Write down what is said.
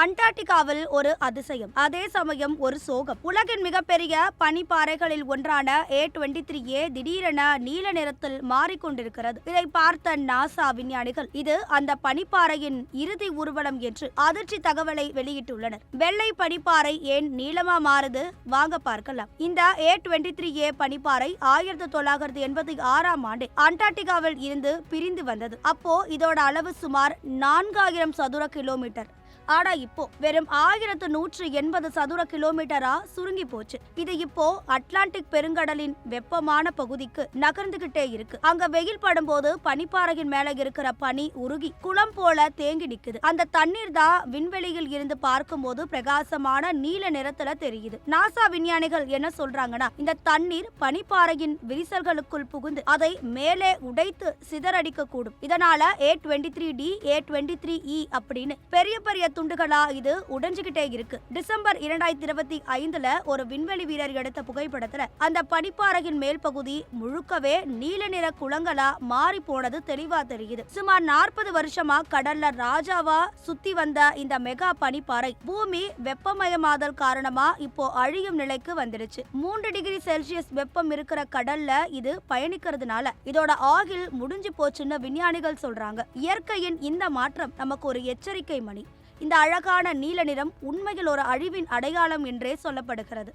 அண்டார்டிகாவில் ஒரு அதிசயம். அதே சமயம் ஒரு சோகம். உலகின் மிகப்பெரிய பனிப்பாறைகளில் ஒன்றான ஏ டுவெண்ட்டி த்ரீ ஏ திடீரென நீல நிறத்தில் மாறிக்கொண்டிருக்கிறது. இதை பார்த்த நாசா விஞ்ஞானிகள் இது அந்த பனிப்பாறையின் இறுதி ஊர்வலம் என்று அதிர்ச்சி தகவலை வெளியிட்டுள்ளனர். வெள்ளை பனிப்பாறை ஏன் நீளமா மாறுது? வாங்க பார்க்கலாம். இந்த ஏ டுவெண்ட்டி த்ரீ ஏ பனிப்பாறை ஆயிரத்தி தொள்ளாயிரத்தி எண்பத்தி ஆறாம் ஆண்டு அண்டார்டிகாவில் இருந்து பிரிந்து வந்தது. அப்போ இதோட அளவு சுமார் நான்காயிரம் சதுர கிலோமீட்டர். ஆனா இப்போ வெறும் ஆயிரத்து நூற்று எண்பது சதுர கிலோமீட்டரா சுருங்கி போச்சு. இது இப்போ அட்லாண்டிக் பெருங்கடலின் வெப்பமான பகுதிக்கு நகர்ந்துகிட்டே இருக்கு. அங்க வெயில் படும்போது பனிப்பாறையின் மேல இருக்கிற பனி உருகி குளம் போல தேங்கி நிக்குது. அந்த தண்ணீர் தான் விண்வெளியில் இருந்து பார்க்கும்போது பிரகாசமான நீல நிறத்துல தெரியுது. நாசா விஞ்ஞானிகள் என்ன சொல்றாங்கன்னா இந்த தண்ணீர் பனிப்பாறையின் விரிசல்களுக்குள் புகுந்து அதை மேலே உடைத்து சிதறடிக்க கூடும் இதனால A twenty three D A twenty three E அப்படின்னு பெரிய பெரிய துண்டுகளா இது உடைஞ்சுகிட்டே இருக்கு. டிசம்பர் இரண்டாயிரத்தி இருபத்தி ஐந்துல ஒரு விண்வெளி வீரர் எடுத்த புகைப்படத்துல அந்த பனிப்பாறையின் மேல் பகுதி முழுக்கவே நீல நிற குளங்களா மாறி போனது தெளிவா தெரியுது. சுமார் நாற்பது வருஷமா கடல்ல ராஜாவா சுத்தி வந்த இந்த மெகா பனிப்பாறை பூமி வெப்பமயமாதல் காரணமா இப்போ அழியும் நிலைக்கு வந்துடுச்சு. மூன்று டிகிரி செல்சியஸ் வெப்பம் இருக்கிற கடல்ல இது பயணிக்கிறதுனால இதோட ஆகில் முடிஞ்சு போச்சுன்னு விஞ்ஞானிகள் சொல்றாங்க. இயற்கையின் இந்த மாற்றம் நமக்கு ஒரு எச்சரிக்கை மணி. இந்த அழகான நீல நிறம் உண்மையில் ஒரு அழிவின் அடையாளம் என்றே சொல்லப்படுகிறது.